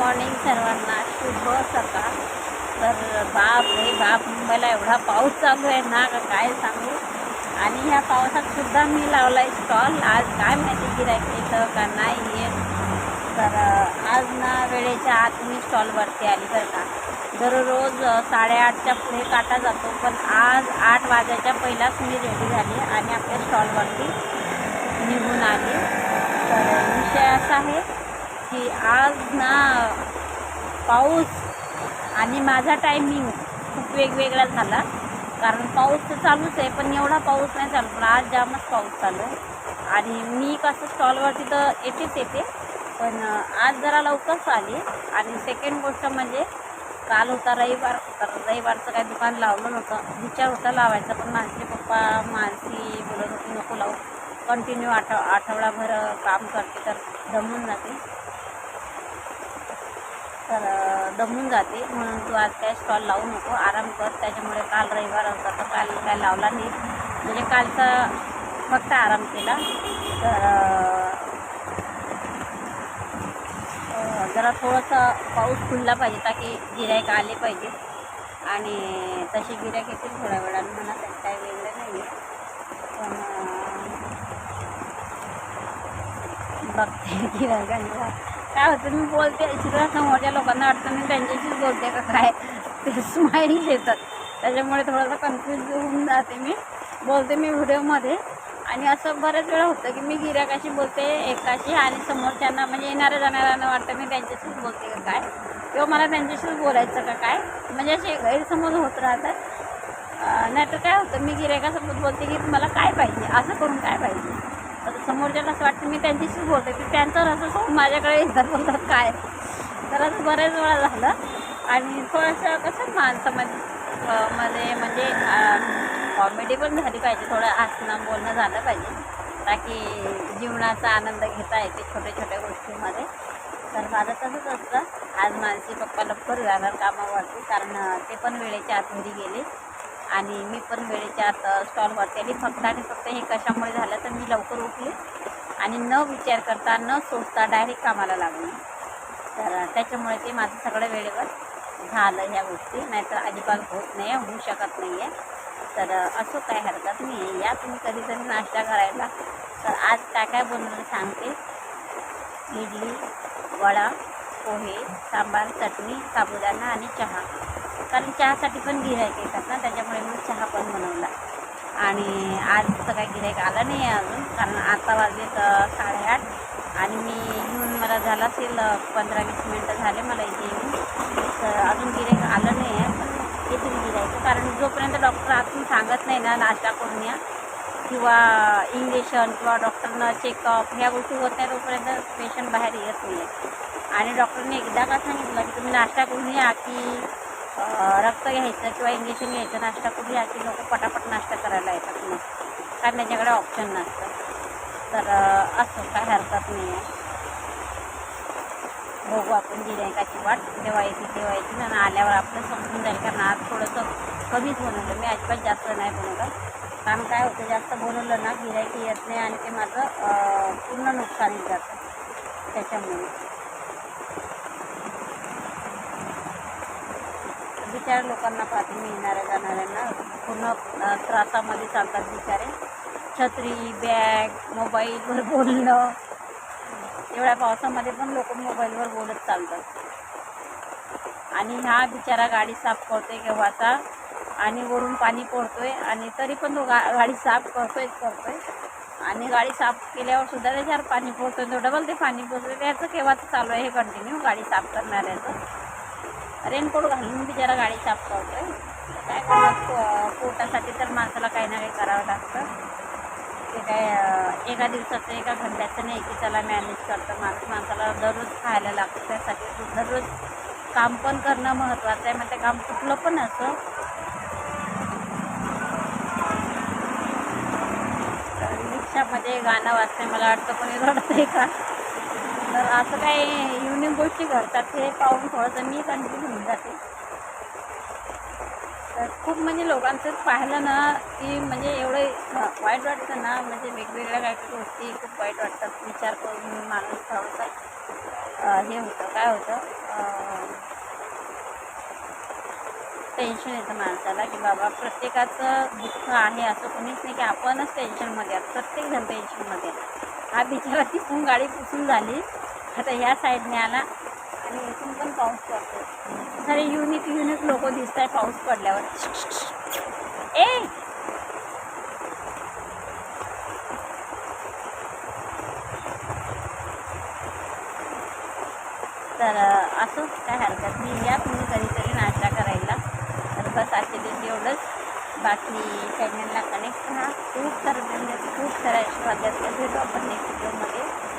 Morning सर्वांना शुभ सकाळ. तर बाप रे बाप मुंबईला एवढा पाऊस चालू आहे ना का काय सांगू? आणि ह्या पावसात सुद्धा मी लावला आहे स्टॉल आज काय माहिती गिरायक येतं का नाही येत. तर आज ना वेळेच्या आत मी स्टॉलवरती आली बरं का. दररोज साडेआठच्या पुढे काटा जातो पण आज आठ वाजायच्या पहिलाच मी रेडी झाली आणि आपल्या स्टॉलवरती निघून आली. तर विषय असा आहे की आज ना पाऊस आणि माझा टायमिंग खूप वेगवेगळा झाला. कारण पाऊस तर चालूच आहे पण एवढा पाऊस नाही चालू पण आज जामच पाऊस चालू आहे आणि मी कसं स्टॉलवरती तर येतेच येते. पण आज जरा लवकरच आली आणि सेकंड गोष्ट म्हणजे काल होता रविवार. तर रविवारचं काही दुकान लावलं नव्हतं. विचार होता लावायचा पण माझे पप्पा मानसी बोलत होती नको लावू. कंटिन्यू आठव आठवडाभर काम करते तर जमून जाते. तर दमून जाते. म्हणून तू आज काय स्टॉल लावू नको. आराम कर. त्याच्यामुळे काल रविवार होता तर काल काय लावला नाही. म्हणजे कालचा फक्त आराम केला. तर जरा थोडंसं पाऊस खुलला पाहिजे ताकी गिरायक आले पाहिजे. आणि तसे गिरायक येतील थोड्या वेळानं. म्हणा त्यात काही वेगळं नाही आहे पण बघते गिरायकांना काय होतं मी बोलते सुद्धा समोरच्या लोकांना वाटतं मी त्यांच्याशीच बोलते का काय? ते स्माईल देतात त्याच्यामुळे थोडंसं कन्फ्यूज होऊन जाते मी. बोलते मी व्हिडिओमध्ये. आणि असं बऱ्याच वेळा होतं की मी गिरायकाशी बोलते एकाशी आणि समोरच्यांना म्हणजे येणाऱ्या जाणाऱ्यांना वाटतं मी त्यांच्याशीच बोलते का काय? किंवा मला त्यांच्याशीच बोलायचं का काय? म्हणजे असे गैरसमज होत राहतात. नाहीतर काय होतं मी गिरायकासोबत बोलते की तुम्हाला काय पाहिजे? असं करून काय पाहिजे? आता समोरच्याला असं वाटतं मी त्यांच्याशीच बोलते की त्यांचं असं माझ्याकडे येतात बोलतात काय? तर असं बऱ्याच वेळा झालं. आणि थोडंसं कसं माणसामध्ये मध्ये म्हणजे कॉमेडी पण झाली पाहिजे थोडं हसणं बोलणं झालं पाहिजे. ताकी जीवनाचा आनंद घेता येते छोट्या छोट्या गोष्टींमध्ये. तर माझं तसंच असतं. आज मानसी पप्पा लवकर जाणार कामावरती कारण ते पण वेळेच्या आत घरी गेले. आणि मी पण वेळेच्या आत स्टॉलवरती आली फक्त आणि फक्त हे कशामुळे झालं तर मी लवकर उठले आणि न विचार करता न सोचता डायरेक्ट कामाला लागले. तर त्याच्यामुळे ते माझं सगळं वेळेवर झालं ह्या गोष्टी. नाहीतर अजिबात होत नाही आहे होऊ शकत नाही आहे तर असं काय हरकत नाही आहे या तुम्ही कधीतरी नाश्ता करायला. तर आज काय काय बनवलं सांगते. इडली वडा पोहे सांबार चटणी साबुदाणा आणि चहा. कारण चहासाठी पण गिरायक येतात ना त्याच्यामुळे मी चहा पण बनवला. आणि आज तर काही गिरायक आलं नाही आहे अजून कारण आता वाजलेत साडेआठ. आणि मी येऊन मला झाला असेल पंधरा वीस मिनटं झाले मला इथे येऊन. तर अजून गिरायक आलं नाही आहे पण येथून गिरायक कारण जोपर्यंत डॉक्टर आतून सांगत नाही ना नाश्ता करून या किंवा इंजेक्शन किंवा डॉक्टरनं चेकअप ह्या गोष्टी होत नाही तोपर्यंत पेशंट बाहेर येत नाही. आहे आणि डॉक्टरने एकदा का सांगितलं की तुम्ही नाश्ता करून या की रक्त घ्यायचं किंवा इंजेक्शन घ्यायचं नाश्ता करून या की लोक पटापट नाश्ता करायला येतात मग कारण त्यांच्याकडे ऑप्शन नसतं. तर अं, असं काय हरकत नाही आहे बघू आपण गिरायकाची वाट तेव्हा येते तेव्हा येते आणि आल्यावर आपलं समजून जाईल. कारण आज थोडंसं कमीच बनवलं. मी अजिबात जास्त नाही बनवलं. कारण काय होतं जास्त बनवलं ना गिरायकी येत नाही आणि ते माझं पूर्ण नुकसान जातं. त्याच्यामुळे. बिचारे लोकांना पाहते मी येणाऱ्या जाणाऱ्यांना पूर्ण त्रासामध्ये चालतात बिचारे. छत्री बॅग मोबाईलवर बोलणं. एवढ्या पावसामध्ये पण लोक मोबाईलवर बोलत चालतात. आणि हा बिचारा गाडी साफ करतोय केव्हाचा? आणि वरून पाणी पडतोय आणि तरी पण तो गा गाडी साफ करतोय करतोय. आणि गाडी साफ केल्यावर सुद्धा त्याच्यावर पाणी पडतोय. तो डबल ते पाणी पडतोय. त्याचं केव्हाचं चालू आहे हे कंटिन्यू गाडी साफ करणाऱ्याचं. रेनकोट घालून बी जरा गाडी साफ आहे काय करणार? पोटासाठी तर माणसाला काही ना काही करावं लागतं. ते काय एका दिवसाचं एका घंट्याचं नाही की त्याला मॅनेज करतं माणूस. माणसाला दररोज खायला लागतं. त्यासाठी दररोज काम पण करणं महत्त्वाचं आहे. मग ते काम कुठलं पण असं. रिक्षामध्ये गाणं वाजतंय. मला वाटतं कोणी आहे का? तर असं काही इव्हनिंग गोष्टी घडतात हे पाहून थोडंसं मी कंटिन्यू होऊन जाते. तर खूप म्हणजे लोकांचं पाहिलं ना की म्हणजे एवढं वाईट वाटतं ना म्हणजे वेगवेगळ्या काही गोष्टी खूप वाईट वाटतात. विचार करून माणूस थोडंसं हे होतं काय होतं टेन्शन येतं माणसाला की बाबा प्रत्येकाचं दुःख आहे असं कोणीच नाही की आपणच टेन्शनमध्ये आहोत. प्रत्येकजण टेन्शनमध्ये हा बिचारा तिथून गाडी पुसून झाली. आता ह्या साईडने आला आणि इथून पण पाऊस पडतो सारे युनिक युनिक लोक दिसत आहे पाऊस पडल्यावर. ए! तर असं असो काय हरकत नाही. या तुम्ही कधीतरी नाश्ता करायला. तर बस आजच्या दिवशी एवढंच बाकी चॅनलला कनेक्ट राहा. खूप सारं म्हणजे खूप साऱ्या आशीर्वाद द्या भेटू आपण नेक्स्ट व्हिडिओमध्ये